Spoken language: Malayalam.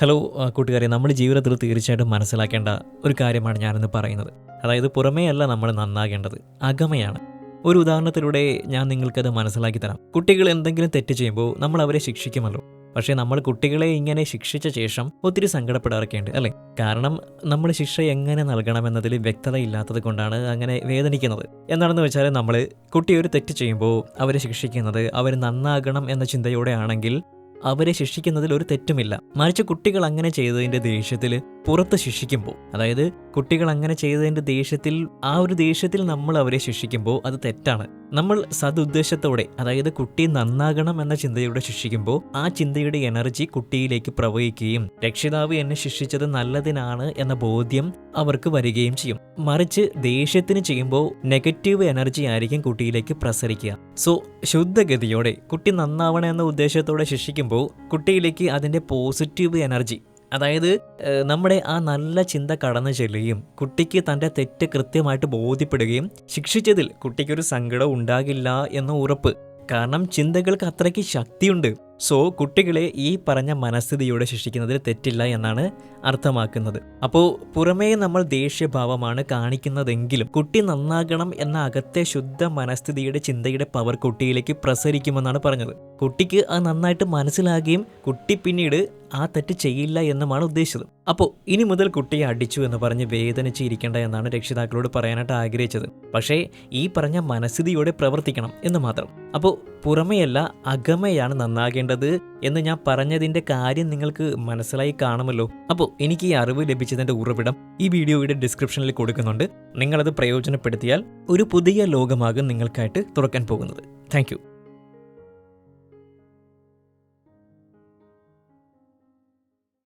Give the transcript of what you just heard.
ഹലോ കൂട്ടുകാരെ നമ്മൾ ജീവിതത്തിൽ തീർച്ചയായിട്ടും മനസ്സിലാക്കേണ്ട ഒരു കാര്യമാണ് ഞാനിന്ന് പറയുന്നത്. അതായത് പുറമേ അല്ല നമ്മൾ നന്നാകേണ്ടത്. അകമയാണ്. ഒരു ഉദാഹരണത്തിലൂടെ ഞാൻ നിങ്ങൾക്കത് മനസ്സിലാക്കി തരാം. കുട്ടികൾ എന്തെങ്കിലും തെറ്റ് ചെയ്യുമ്പോൾ നമ്മൾ അവരെ ശിക്ഷിക്കുമല്ലോ. പക്ഷേ നമ്മൾ കുട്ടികളെ ഇങ്ങനെ ശിക്ഷിച്ച ശേഷം ഒത്തിരി സങ്കടപ്പെടാറൊക്കെ ഉണ്ട് അല്ലേ? കാരണം നമ്മൾ ശിക്ഷ എങ്ങനെ നൽകണമെന്നതിൽ വ്യക്തത ഇല്ലാത്തത് കൊണ്ടാണ് അങ്ങനെ വേദനിക്കുന്നത്. എന്താണെന്ന് വെച്ചാൽ നമ്മൾ കുട്ടി ഒരു തെറ്റ് ചെയ്യുമ്പോൾ അവരെ ശിക്ഷിക്കുന്നത് അവർ നന്നാകണം എന്ന ചിന്തയോടെ ആണെങ്കിൽ അവരെ ശിക്ഷിക്കുന്നതിൽ ഒരു തെറ്റുമില്ല. മറിച്ച് കുട്ടികൾ അങ്ങനെ ചെയ്തതിന്റെ ദേഷ്യത്തിൽ പുറത്ത് ശിക്ഷിക്കുമ്പോൾ അതായത് കുട്ടികൾ അങ്ങനെ ചെയ്തതിന്റെ ദേഷ്യത്തിൽ ആ ഒരു ദേഷ്യത്തിൽ നമ്മൾ അവരെ ശിക്ഷിക്കുമ്പോൾ അത് തെറ്റാണ്. നമ്മൾ സതുദ്ദേശത്തോടെ അതായത് കുട്ടി നന്നാകണം എന്ന ചിന്തയോടെ ശിക്ഷിക്കുമ്പോൾ ആ ചിന്തയുടെ എനർജി കുട്ടിയിലേക്ക് പ്രവഹിക്കുകയും രക്ഷിതാവ് എന്നെ ശിക്ഷിച്ചത് നല്ലതിനാണ് എന്ന ബോധ്യം അവർക്ക് വരികയും ചെയ്യും. മറിച്ച് ദേഷ്യത്തിന് ചെയ്യുമ്പോൾ നെഗറ്റീവ് എനർജി ആയിരിക്കും കുട്ടിയിലേക്ക് പ്രസരിക്കുക. സോ ശുദ്ധഗതിയോടെ കുട്ടി നന്നാവണം എന്ന ഉദ്ദേശത്തോടെ ശിക്ഷിക്കുമ്പോൾ കുട്ടിയിലേക്ക് അതിന്റെ പോസിറ്റീവ് എനർജി അതായത് നമ്മുടെ ആ നല്ല ചിന്ത കടന്നു ചെല്ലുകയും കുട്ടിക്ക് തന്റെ തെറ്റ് കൃത്യമായിട്ട് ബോധ്യപ്പെടുകയും ശിക്ഷിച്ചതിൽ കുട്ടിക്കൊരു സങ്കടം ഉണ്ടാകില്ല എന്ന ഉറപ്പ്. കാരണം ചിന്തകൾക്ക് അത്രയ്ക്ക് ശക്തിയുണ്ട്. സോ കുട്ടികളെ ഈ പറഞ്ഞ മനസ്ഥിതിയോടെ ശിക്ഷിക്കുന്നതിൽ തെറ്റില്ല എന്നാണ് അർത്ഥമാക്കുന്നത്. അപ്പോൾ പുറമേ നമ്മൾ ദേഷ്യഭാവമാണ് കാണിക്കുന്നതെങ്കിലും കുട്ടി നന്നാകണം എന്ന അകത്തെ ശുദ്ധ മനസ്ഥിതിയുടെ ചിന്തയുടെ പവർ കുട്ടിയിലേക്ക് പ്രസരിക്കുമെന്നാണ് പറഞ്ഞത്. കുട്ടിക്ക് അത് നന്നായിട്ട് മനസ്സിലാകുകയും കുട്ടി പിന്നീട് ആ തെറ്റ് ചെയ്യില്ല എന്നുമാണ് ഉദ്ദേശിച്ചത്. അപ്പോൾ ഇനി മുതൽ കുട്ടിയെ അടിച്ചു എന്ന് പറഞ്ഞ് വേദനിച്ചിരിക്കേണ്ട എന്നാണ് രക്ഷിതാക്കളോട് പറയാനായിട്ട് ആഗ്രഹിച്ചത്. പക്ഷേ ഈ പറഞ്ഞ മനസ്ഥിതിയോടെ പ്രവർത്തിക്കണം എന്ന് മാത്രം. അപ്പോൾ പുറമെയല്ല അകമയാണ് നന്നാകേണ്ടത് എന്ന് ഞാൻ പറഞ്ഞതിന്റെ കാര്യം നിങ്ങൾക്ക് മനസ്സിലായി കാണുമല്ലോ. അപ്പോൾ എനിക്ക് ഈ അറിവ് ലഭിച്ചതിന്റെ ഉറവിടം ഈ വീഡിയോയുടെ ഡിസ്ക്രിപ്ഷനിൽ കൊടുക്കുന്നുണ്ട്. നിങ്ങളത് പ്രയോജനപ്പെടുത്തിയാൽ ഒരു പുതിയ ലോകമാകും നിങ്ങൾക്കായിട്ട് തുറക്കാൻ പോകുന്നത്. താങ്ക്